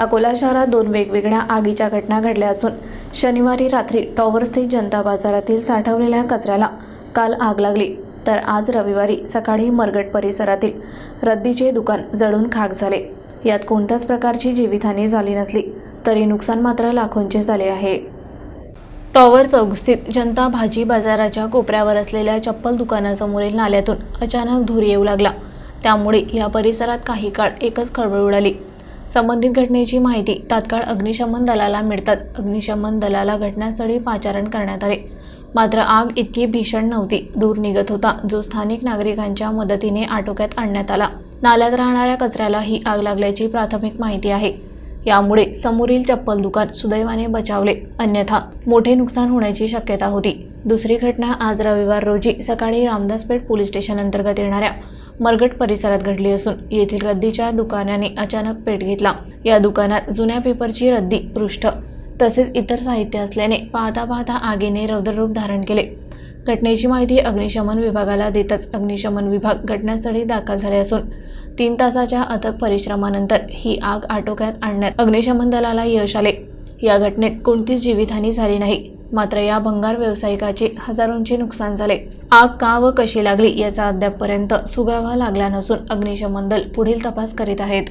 अकोला शहरात दोन वेगवेगळ्या आगीच्या घटना घडल्या असून शनिवारी रात्री टॉवर स्थित जनता बाजारातील साठवलेल्या कचऱ्याला काल आग लागली. तर आज रविवारी सकाळी मरगट परिसरातील रद्दीचे दुकान जळून खाक झाले. यात कोणत्याच प्रकारची जीवितहानी झाली नसली तरी नुकसान मात्र लाखोंचे झाले आहे. टॉवर चौकस्थित जनता भाजी बाजाराच्या कोपऱ्यावर असलेल्या चप्पल दुकानासमोरील नाल्यातून अचानक धूर येऊ लागला. त्यामुळे या परिसरात काही काळ एकच खळबळ उडाली. संबंधित घटनेची माहिती तात्काळ अग्निशमन दलाला मिळताच अग्निशमन दलाला घटनास्थळी पाचारण करण्यात आले. मात्र आग इतकी भीषण नव्हती दूर निघत होता जो स्थानिक नागरिकांच्या मदतीने आटोक्यात आणण्यात आला. नाल्यात राहणाऱ्या कचऱ्याला ही आग लागल्याची प्राथमिक माहिती आहे. यामुळे समोरील चप्पल दुकान सुदैवाने बचावले अन्यथा मोठे नुकसान होण्याची शक्यता होती. दुसरी घटना आज रविवार रोजी सकाळी रामदासपेठ पोलीस स्टेशन अंतर्गत येणाऱ्या मरगट परिसरात घडली असून येथील रद्दीच्या दुकानाने अचानक पेट घेतला. या दुकानात जुन्या पेपरची रद्दी पृष्ठ. तसेच इतर साहित्य असल्याने पाहता पाहता आगीने रौद्ररूप धारण केले. घटनेची माहिती अग्निशमन विभागाला देताच अग्निशमन विभाग घटनास्थळी दाखल झाले असून तीन तासाच्या अथक परिश्रमानंतर ही आग आटोक्यात आणण्यात अग्निशमन दलाला यश आले. या घटनेत कोणतीच जीवितहानी झाली नाही. मात्र या भंगार व्यावसायिकाचे हजारोंचे नुकसान झाले. आग का व कशी लागली याचा अद्यापपर्यंत सुगावा लागला नसून अग्निशमन दल पुढील तपास करीत आहेत.